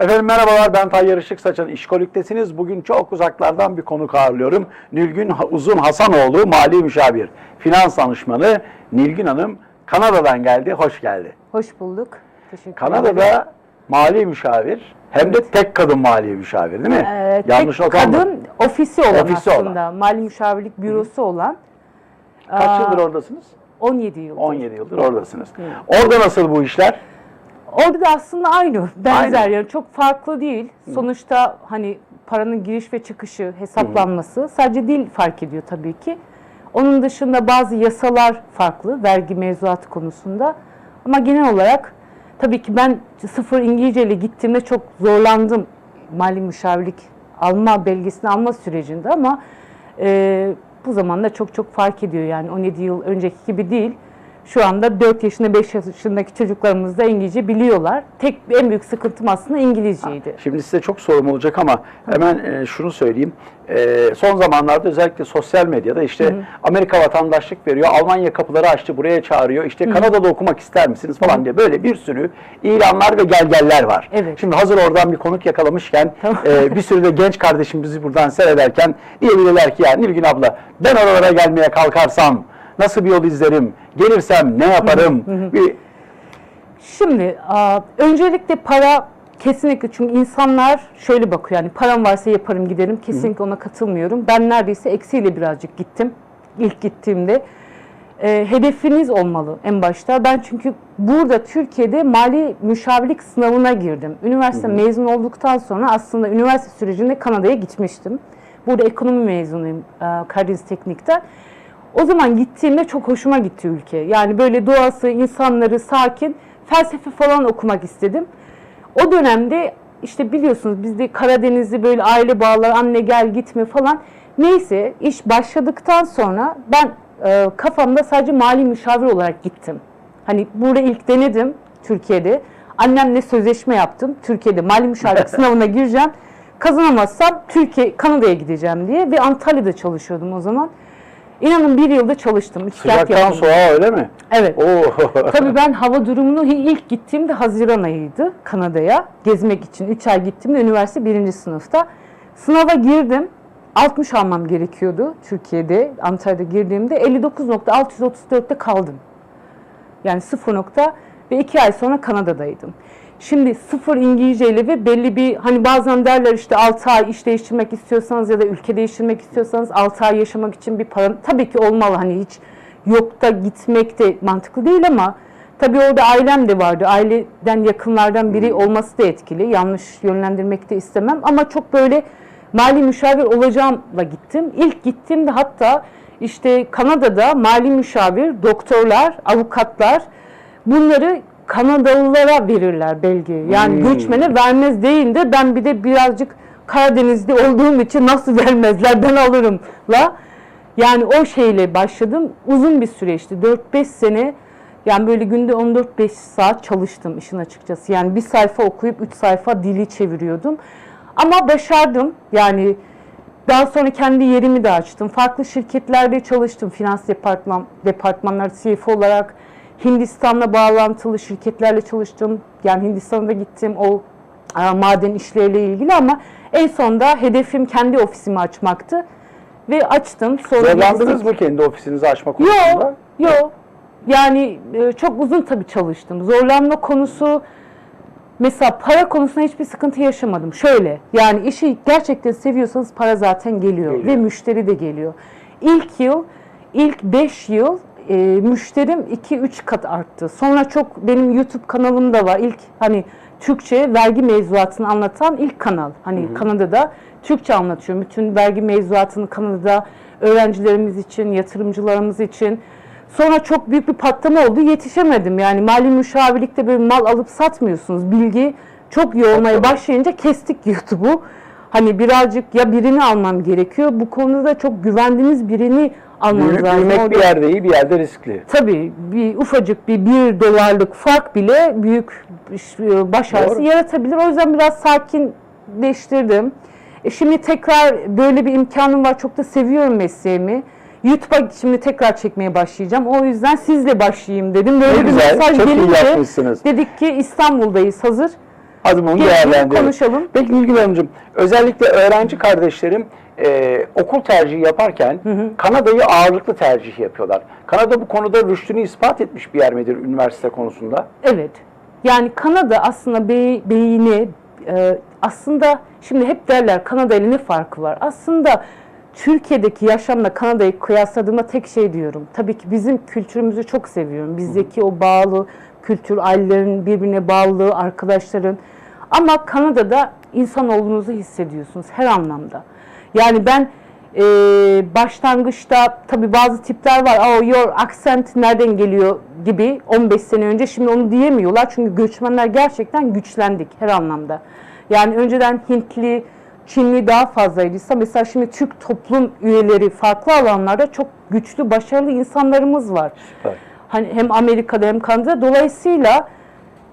Efendim merhabalar ben Tayyar Işık Saçan İşkolik'tesiniz. Bugün çok uzaklardan bir konuk ağırlıyorum. Nilgün Uzun Hasanoğlu mali müşavir, finans danışmanı Nilgün Hanım Kanada'dan geldi. Hoş geldi. Hoş bulduk. Teşekkür ederim. Kanada'da mali müşavir hem de tek kadın mali müşavir değil mi? Ee, Yanlış tek okan mı? kadın ofisi olan Ofisi aslında. Mali müşavirlik bürosu olan. Kaç Aa, yıldır oradasınız? 17 yıl. 17 yıldır oradasınız. Orada nasıl bu işler? Orada da aslında aynı, benzer Aynı. yani çok farklı değil. Sonuçta hani paranın giriş ve çıkışı, hesaplanması sadece dil fark ediyor tabii ki. Onun dışında bazı yasalar farklı vergi mevzuatı konusunda. Ama genel olarak tabii ki ben sıfır İngilizce ile gittiğimde çok zorlandım mali müşavirlik alma belgesini alma sürecinde ama e, bu zamanda çok çok fark ediyor yani 17 yıl önceki gibi değil. Şu anda 4 yaşında 5 yaşındaki çocuklarımız da İngilizce biliyorlar. Tek en büyük sıkıntım aslında İngilizceydi. Şimdi size çok sorum olacak ama hemen e, şunu söyleyeyim. E, son zamanlarda özellikle sosyal medyada işte Amerika vatandaşlık veriyor, Almanya kapıları açtı, buraya çağırıyor. İşte Kanada'da okumak ister misiniz falan diye böyle bir sürü ilanlar ve gelgeller var. Evet. Şimdi hazır oradan bir konuk yakalamışken e, bir sürü de genç kardeşim bizi buradan seyrederken diyebilirler ki ya Nilgün abla ben oralara gelmeye kalkarsam nasıl bir yol izlerim, gelirsem ne yaparım? bir Şimdi a, öncelikle para kesinlikle çünkü insanlar şöyle bakıyor yani param varsa yaparım giderim kesinlikle ona katılmıyorum. Ben neredeyse eksiyle birazcık gittim ilk gittiğimde. E, hedefiniz olmalı en başta. Ben çünkü burada Türkiye'de mali müşavirlik sınavına girdim. Üniversite mezun olduktan sonra aslında üniversite sürecinde Kanada'ya gitmiştim. Burada ekonomi mezunuyum e, Karadeniz Teknik'ten. O zaman gittiğimde çok hoşuma gitti ülke. Yani böyle doğası, insanları sakin, felsefe falan okumak istedim. O dönemde işte biliyorsunuz bizde Karadenizli böyle aile bağları, anne gel gitme falan. Neyse iş başladıktan sonra ben e, kafamda sadece mali müşavir olarak gittim. Hani burada ilk denedim Türkiye'de. Annemle sözleşme yaptım. Türkiye'de mali müşavirlik sınavına gireceğim. Kazanamazsam Türkiye, Kanada'ya gideceğim diye ve Antalya'da çalışıyordum o zaman. İnanın bir yılda çalıştım. Üç sıcaktan soğuğa öyle mi? Evet. Oo. Tabii ben hava durumunu ilk gittiğimde Haziran ayıydı Kanada'ya gezmek için. 3 ay gittiğimde üniversite birinci sınıfta. Sınava girdim. 60 almam gerekiyordu Türkiye'de. Antalya'da girdiğimde 59.634'te kaldım. Yani 0 nokta ve 2 ay sonra Kanada'daydım. Şimdi sıfır İngilizce ile ve belli bir hani bazen derler işte 6 ay iş değiştirmek istiyorsanız ya da ülke değiştirmek istiyorsanız 6 ay yaşamak için bir para tabii ki olmalı hani hiç yok da gitmek de mantıklı değil ama tabii orada ailem de vardı. Aileden yakınlardan biri olması da etkili. Yanlış yönlendirmek de istemem ama çok böyle mali müşavir olacağımla gittim. İlk gittiğimde hatta işte Kanada'da mali müşavir, doktorlar, avukatlar bunları Kanadalılara verirler belge. Yani göçmene vermez değil de ben bir de birazcık Karadenizli olduğum için nasıl vermezler ben alırım la. Yani o şeyle başladım. Uzun bir süreçti. 4-5 sene yani böyle günde 14-5 saat çalıştım işin açıkçası. Yani bir sayfa okuyup 3 sayfa dili çeviriyordum. Ama başardım. Yani daha sonra kendi yerimi de açtım. Farklı şirketlerde çalıştım. Finans departman, departmanları CFO olarak. Hindistan'la bağlantılı şirketlerle çalıştım. Yani Hindistan'a gittim o e, maden işleriyle ilgili ama en sonunda hedefim kendi ofisimi açmaktı. Ve açtım. Sonra Zorlandınız mı kendi ofisinizi açma Yok, konusunda? yok. Yani e, çok uzun tabii çalıştım. Zorlanma konusu, mesela para konusunda hiçbir sıkıntı yaşamadım. Şöyle, yani işi gerçekten seviyorsanız para zaten geliyor, Geliyor. ve müşteri de geliyor. İlk yıl, ilk 5 yıl e, müşterim 2-3 kat arttı. Sonra çok benim YouTube kanalım da var. İlk hani Türkçe vergi mevzuatını anlatan ilk kanal. Hani Kanada'da Türkçe anlatıyorum. Bütün vergi mevzuatını Kanada'da öğrencilerimiz için, yatırımcılarımız için. Sonra çok büyük bir patlama oldu. Yetişemedim. Yani mali müşavirlikte böyle mal alıp satmıyorsunuz. Bilgi çok yoğunmaya başlayınca kestik YouTube'u. Hani birazcık ya birini almam gerekiyor. Bu konuda da çok güvendiğiniz birini almanız Büyük, lazım. büyümek bir yerde iyi bir yerde riskli. Tabii bir ufacık bir bir dolarlık fark bile büyük e, başarısı Doğru. yaratabilir. O yüzden biraz sakinleştirdim. E şimdi tekrar böyle bir imkanım var. Çok da seviyorum mesleğimi. YouTube'a şimdi tekrar çekmeye başlayacağım. O yüzden sizle başlayayım dedim. Böyle Ne bir güzel, mesaj çok gelince dedik ki İstanbul'dayız hazır. Hadi bunu değerlendirelim. konuşalım. Peki Nilgün Hanımcığım, özellikle öğrenci kardeşlerim e, okul tercihi yaparken Kanada'yı ağırlıklı tercih yapıyorlar. Kanada bu konuda rüştünü ispat etmiş bir yer midir üniversite konusunda? Evet. Yani Kanada aslında bey, beyni e, aslında şimdi hep derler Kanada ile ne farkı var? Aslında Türkiye'deki yaşamla Kanada'yı kıyasladığımda tek şey diyorum. Tabii ki bizim kültürümüzü çok seviyorum. Bizdeki o bağlı kültür, ailelerin birbirine bağlılığı, arkadaşların. Ama Kanada'da insan olduğunuzu hissediyorsunuz her anlamda. Yani ben e, başlangıçta tabii bazı tipler var. Oh, your accent nereden geliyor gibi 15 sene önce şimdi onu diyemiyorlar. Çünkü göçmenler gerçekten güçlendik her anlamda. Yani önceden Hintli, Çinli daha fazlaydıysa mesela şimdi Türk toplum üyeleri farklı alanlarda çok güçlü, başarılı insanlarımız var. Süper. Hani hem Amerika'da hem Kanada'da. Dolayısıyla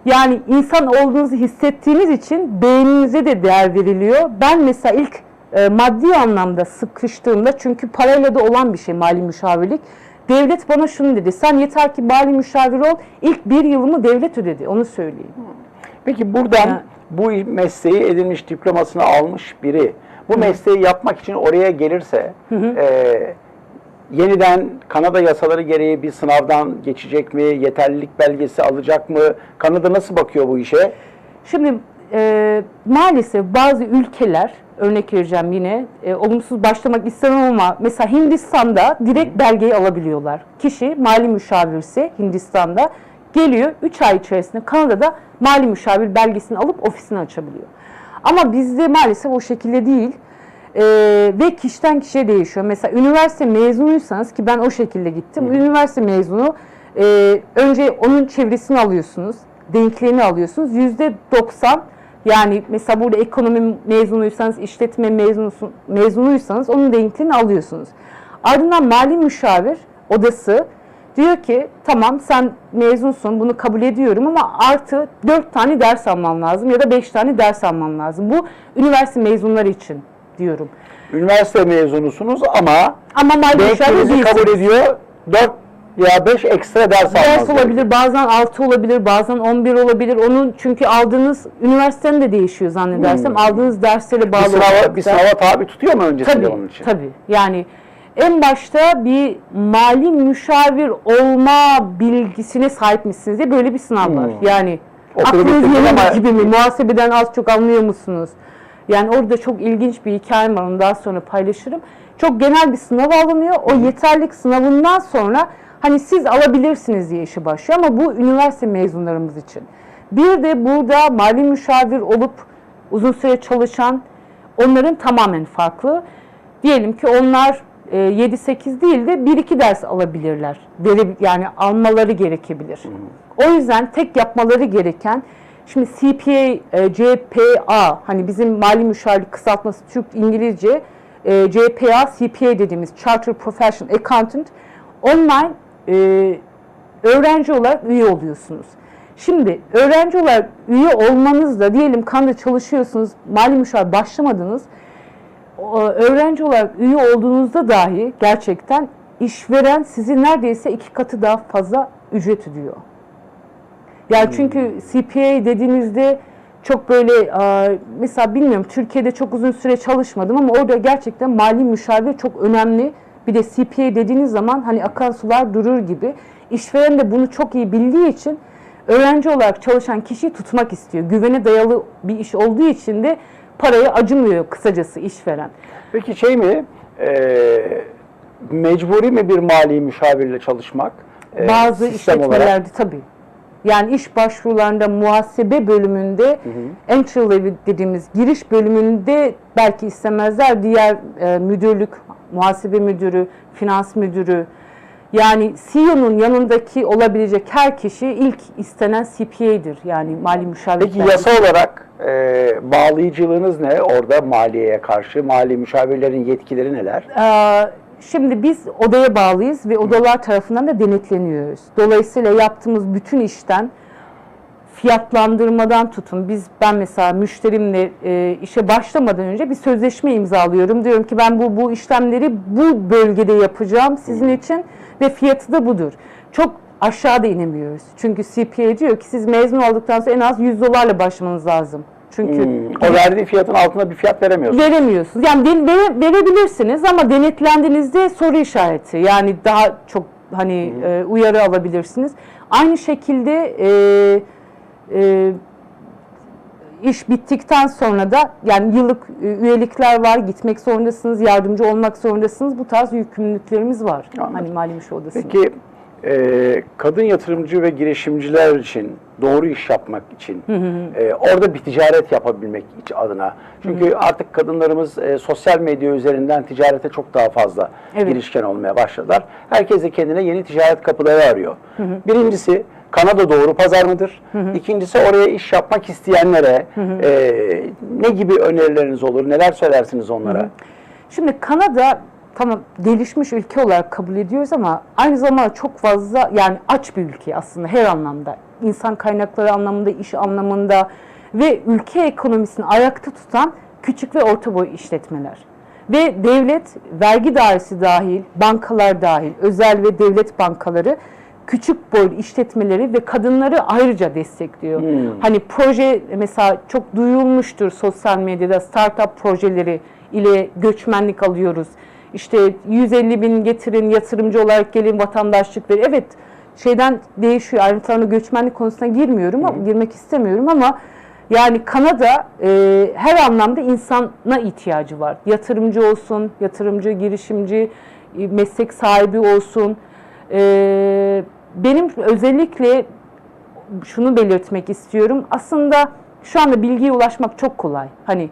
yani insan olduğunuzu hissettiğiniz için beyninize de değer veriliyor. Ben mesela ilk e, maddi anlamda sıkıştığımda çünkü parayla da olan bir şey mali müşavirlik. Devlet bana şunu dedi. Sen yeter ki mali müşavir ol. İlk bir yılımı devlet ödedi. Onu söyleyeyim. Peki buradan Ha. bu mesleği edinmiş, diplomasını almış biri bu mesleği yapmak için oraya gelirse e, yeniden Kanada yasaları gereği bir sınavdan geçecek mi? Yeterlilik belgesi alacak mı? Kanada nasıl bakıyor bu işe? Şimdi e, maalesef bazı ülkeler örnek vereceğim yine e, olumsuz başlamak istemem ama mesela Hindistan'da direkt belgeyi alabiliyorlar. Kişi mali müşavirse Hindistan'da geliyor 3 ay içerisinde Kanada'da mali müşavir belgesini alıp ofisini açabiliyor. Ama bizde maalesef o şekilde değil. Ee, ve kişiden kişiye değişiyor. Mesela üniversite mezunuysanız ki ben o şekilde gittim. Üniversite mezunu e, önce onun çevresini alıyorsunuz. Denkliğini alıyorsunuz. Yüzde 90 yani mesela burada ekonomi mezunuysanız, işletme mezunusun, mezunuysanız onun denkliğini alıyorsunuz. Ardından mali müşavir odası diyor ki tamam sen mezunsun bunu kabul ediyorum ama artı 4 tane ders alman lazım ya da 5 tane ders alman lazım. Bu üniversite mezunları için diyorum. Üniversite mezunusunuz ama Ama mali müşavir kabul ediyor. 4 veya 5 ekstra ders almanız Ders olabilir, bazen 6 olabilir, bazen 11 olabilir. Onun çünkü aldığınız üniversitenin de değişiyor zannedersem. Aldığınız derslere bağlı Bir sınava, olarak bir sınava tabi tutuyor mu öncesinde Tabii, onun için? tabii. Yani en başta bir mali müşavir olma bilgisine sahip misiniz diye böyle bir sınav var. Yani Okulu aklınız yerinde ama- gibi mi? Muhasebeden az çok anlıyor musunuz? Yani orada çok ilginç bir hikayem var. Onu daha sonra paylaşırım. Çok genel bir sınav alınıyor. O yeterlik sınavından sonra hani siz alabilirsiniz diye işi başlıyor ama bu üniversite mezunlarımız için. Bir de burada mali müşavir olup uzun süre çalışan onların tamamen farklı. Diyelim ki onlar e, 7-8 değil de 1-2 ders alabilirler. Yani almaları gerekebilir. O yüzden tek yapmaları gereken şimdi CPA, e, CPA hani bizim mali müşavirlik kısaltması Türk İngilizce e, CPA, CPA dediğimiz Chartered Professional Accountant online e, öğrenci olarak üye oluyorsunuz. Şimdi öğrenci olarak üye olmanızda diyelim Kanada çalışıyorsunuz, mali müşavir başlamadınız. Öğrenci olarak üye olduğunuzda dahi gerçekten işveren sizi neredeyse iki katı daha fazla ücret ödüyor. Yani çünkü CPA dediğinizde çok böyle mesela bilmiyorum Türkiye'de çok uzun süre çalışmadım ama orada gerçekten mali müşavir çok önemli. Bir de CPA dediğiniz zaman hani akan sular durur gibi. İşveren de bunu çok iyi bildiği için öğrenci olarak çalışan kişiyi tutmak istiyor. Güvene dayalı bir iş olduğu için de parayı acımıyor kısacası işveren. Peki şey mi, e, mecburi mi bir mali müşavirle çalışmak? E, Bazı sistem olarak? işletmelerde tabii. Yani iş başvurularında muhasebe bölümünde entry level dediğimiz giriş bölümünde belki istemezler. Diğer e, müdürlük, muhasebe müdürü, finans müdürü yani CEO'nun yanındaki olabilecek her kişi ilk istenen CPA'dir. Yani mali müşavir. Peki yasa olarak e, bağlayıcılığınız ne orada maliyeye karşı? Mali müşavirlerin yetkileri neler? Ee, Şimdi biz odaya bağlıyız ve odalar tarafından da denetleniyoruz. Dolayısıyla yaptığımız bütün işten fiyatlandırmadan tutun. Biz ben mesela müşterimle e, işe başlamadan önce bir sözleşme imzalıyorum. Diyorum ki ben bu bu işlemleri bu bölgede yapacağım sizin için ve fiyatı da budur. Çok aşağıda inemiyoruz. Çünkü CPA diyor ki siz mezun olduktan sonra en az 100 dolarla başlamanız lazım. Çünkü Hmm, O verdiği fiyatın altında bir fiyat veremiyorsun. veremiyorsunuz. Yani de- vere- verebilirsiniz ama denetlendiğinizde soru işareti. Yani daha çok hani e, uyarı alabilirsiniz. Aynı şekilde e, e, iş bittikten sonra da yani yıllık e, üyelikler var. Gitmek zorundasınız, yardımcı olmak zorundasınız. Bu tarz yükümlülüklerimiz var. Anladım. Hani Mali Müşavir Odası'nda. Peki e, kadın yatırımcı ve girişimciler için doğru iş yapmak için e, orada bir ticaret yapabilmek adına. Çünkü artık kadınlarımız e, sosyal medya üzerinden ticarete çok daha fazla Evet. girişken olmaya başladılar. Herkes de kendine yeni ticaret kapıları arıyor. Birincisi Kanada doğru pazar mıdır? İkincisi oraya iş yapmak isteyenlere e, ne gibi önerileriniz olur? Neler söylersiniz onlara? Şimdi Kanada tamam gelişmiş ülke olarak kabul ediyoruz ama aynı zamanda çok fazla yani aç bir ülke aslında her anlamda. İnsan kaynakları anlamında, iş anlamında ve ülke ekonomisini ayakta tutan küçük ve orta boy işletmeler. Ve devlet, vergi dairesi dahil, bankalar dahil, özel ve devlet bankaları küçük boylu işletmeleri ve kadınları ayrıca destekliyor. Hani proje mesela çok duyulmuştur sosyal medyada startup projeleri ile göçmenlik alıyoruz. İşte 150 bin getirin yatırımcı olarak gelin vatandaşlık verin. Evet şeyden değişiyor ayrıntılarına göçmenlik konusuna girmiyorum ama girmek istemiyorum ama yani Kanada e, her anlamda insana ihtiyacı var. Yatırımcı olsun, yatırımcı, girişimci, e, meslek sahibi olsun. E, benim özellikle şunu belirtmek istiyorum. Aslında şu anda bilgiye ulaşmak çok kolay. Hani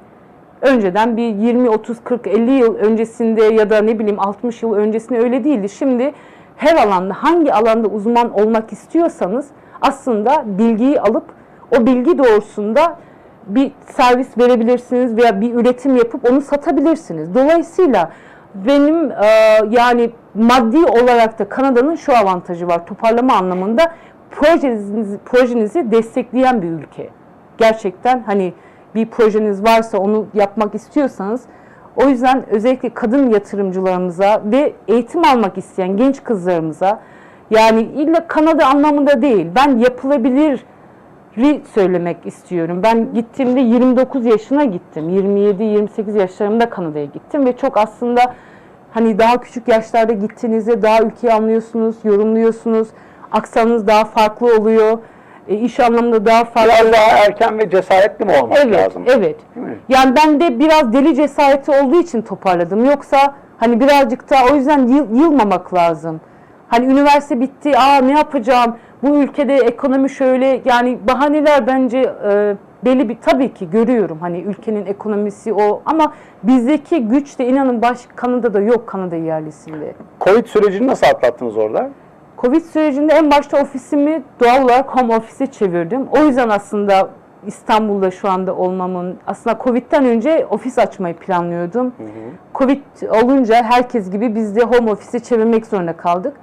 önceden bir 20, 30, 40, 50 yıl öncesinde ya da ne bileyim 60 yıl öncesinde öyle değildi. Şimdi her alanda hangi alanda uzman olmak istiyorsanız aslında bilgiyi alıp o bilgi doğrusunda bir servis verebilirsiniz veya bir üretim yapıp onu satabilirsiniz. Dolayısıyla benim e, yani maddi olarak da Kanada'nın şu avantajı var toparlama anlamında projenizi, projenizi destekleyen bir ülke. Gerçekten hani bir projeniz varsa onu yapmak istiyorsanız o yüzden özellikle kadın yatırımcılarımıza ve eğitim almak isteyen genç kızlarımıza yani illa Kanada anlamında değil ben yapılabilir söylemek istiyorum. Ben gittiğimde 29 yaşına gittim. 27-28 yaşlarımda Kanada'ya gittim ve çok aslında hani daha küçük yaşlarda gittiğinizde daha ülkeyi anlıyorsunuz, yorumluyorsunuz. Aksanınız daha farklı oluyor. E, iş anlamında daha farklı. Biraz daha erken ve cesaretli mi olmak Evet, lazım? evet. Mi? Yani ben de biraz deli cesareti olduğu için toparladım. Yoksa hani birazcık daha o yüzden yıl, yılmamak lazım. Hani üniversite bitti, aa ne yapacağım? Bu ülkede ekonomi şöyle yani bahaneler bence e, belli bir tabii ki görüyorum hani ülkenin ekonomisi o ama bizdeki güç de inanın baş Kanada'da yok Kanada yerlisinde. Covid sürecini nasıl atlattınız orada? Covid sürecinde en başta ofisimi doğal olarak home office'e çevirdim. O yüzden aslında İstanbul'da şu anda olmamın, aslında Covid'den önce ofis açmayı planlıyordum. Covid olunca herkes gibi biz de home office'e çevirmek zorunda kaldık.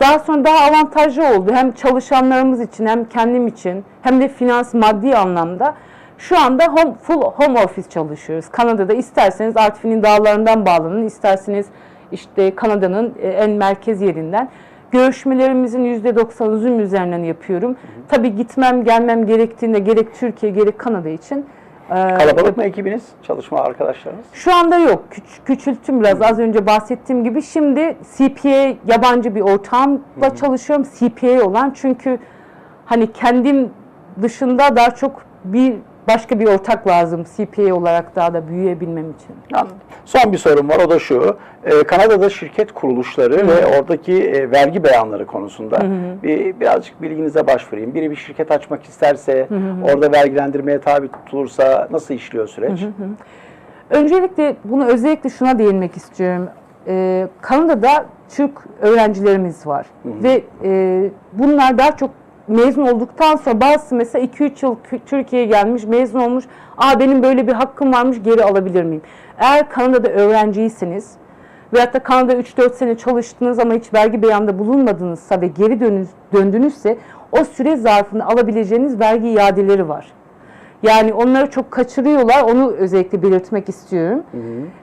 Daha sonra daha avantajlı oldu. Hem çalışanlarımız için hem kendim için hem de finans maddi anlamda. Şu anda home, full home office çalışıyoruz. Kanada'da isterseniz Artvin'in dağlarından bağlanın, isterseniz işte Kanada'nın e, en merkez yerinden. Görüşmelerimizin %90'ı Zoom üzerinden yapıyorum. Tabii gitmem gelmem gerektiğinde gerek Türkiye gerek Kanada için. E, Kalabalık mı ekibiniz? Çalışma arkadaşlarınız? şu anda yok. Küç- küçülttüm biraz az önce bahsettiğim gibi. Şimdi CPA yabancı bir ortağımla çalışıyorum. CPA olan çünkü hani kendim dışında daha çok bir başka bir ortak lazım CPA olarak daha da büyüyebilmem için. Anladım. Son bir sorum var o da şu. Ee, Kanada'da şirket kuruluşları ve oradaki e, vergi beyanları konusunda bir birazcık bilginize başvurayım. Biri bir şirket açmak isterse, orada vergilendirmeye tabi tutulursa nasıl işliyor süreç? Öncelikle bunu özellikle şuna değinmek istiyorum. Ee, Kanada'da Türk öğrencilerimiz var ve e, bunlar daha çok mezun olduktan sonra bazısı mesela 2-3 yıl Türkiye'ye gelmiş, mezun olmuş. Aa benim böyle bir hakkım varmış, geri alabilir miyim? Eğer Kanada'da öğrenciyseniz veyahut da Kanada 3-4 sene çalıştınız ama hiç vergi beyanında bulunmadınızsa ve geri dönüz, döndünüzse o süre zarfında alabileceğiniz vergi iadeleri var. Yani onları çok kaçırıyorlar. Onu özellikle belirtmek istiyorum.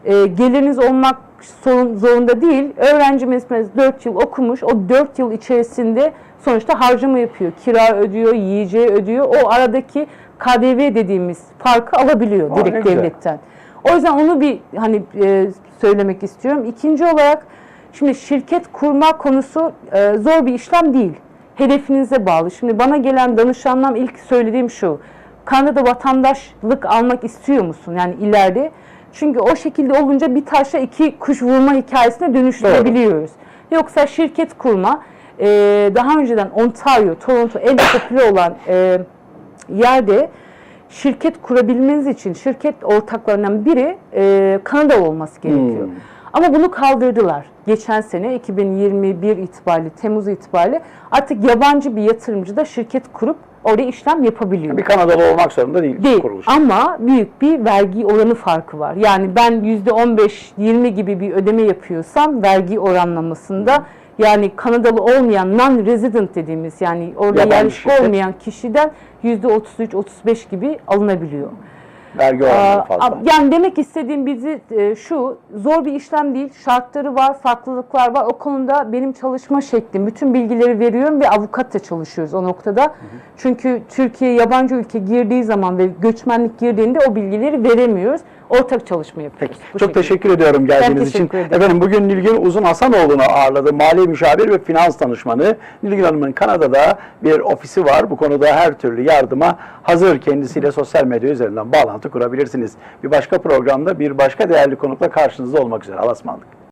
Ee, geliriniz olmak sorun, zorunda değil. Öğrencimiz mesela 4 yıl okumuş. O 4 yıl içerisinde sonuçta harcama yapıyor. Kira ödüyor, yiyeceği ödüyor. O aradaki KDV dediğimiz farkı alabiliyor Aa, direkt devletten. O yüzden onu bir hani e, söylemek istiyorum. İkinci olarak şimdi şirket kurma konusu e, zor bir işlem değil. Hedefinize bağlı. Şimdi bana gelen danışanlam ilk söylediğim şu. Kanada vatandaşlık almak istiyor musun? Yani ileride. Çünkü o şekilde olunca bir taşla iki kuş vurma hikayesine dönüştürebiliyoruz. Yoksa şirket kurma e, daha önceden Ontario, Toronto en popüler olan e, yerde şirket kurabilmeniz için şirket ortaklarından biri e, Kanada olması gerekiyor. Ama bunu kaldırdılar. Geçen sene 2021 itibariyle, Temmuz itibariyle artık yabancı bir yatırımcı da şirket kurup orada işlem yapabiliyor. Bir Kanadalı olmak zorunda değil, Değil kuruluş. ama büyük bir vergi oranı farkı var. Yani ben %15-20 gibi bir ödeme yapıyorsam vergi oranlamasında yani Kanadalı olmayan non-resident dediğimiz yani orada yerleşik olmayan kişiden %33-35 gibi alınabiliyor. Vergi oranları fazla. Yani demek istediğim bizi e, şu zor bir işlem değil. Şartları var, farklılıklar var. O konuda benim çalışma şeklim, bütün bilgileri veriyorum ve avukatla çalışıyoruz o noktada. Çünkü Türkiye yabancı ülke girdiği zaman ve göçmenlik girdiğinde o bilgileri veremiyoruz. Ortak çalışma yapıyoruz. Peki. Çok şekilde. teşekkür ediyorum geldiğiniz için. teşekkür ederim. Efendim bugün Nilgün Uzun Hasanoğlu'nu ağırladım. Mali müşavir ve finans danışmanı. Nilgün Hanım'ın Kanada'da bir ofisi var. Bu konuda her türlü yardıma hazır. Kendisiyle sosyal medya üzerinden bağlantı kurabilirsiniz. Bir başka programda bir başka değerli konukla karşınızda olmak üzere. Allah'a ısmarladık.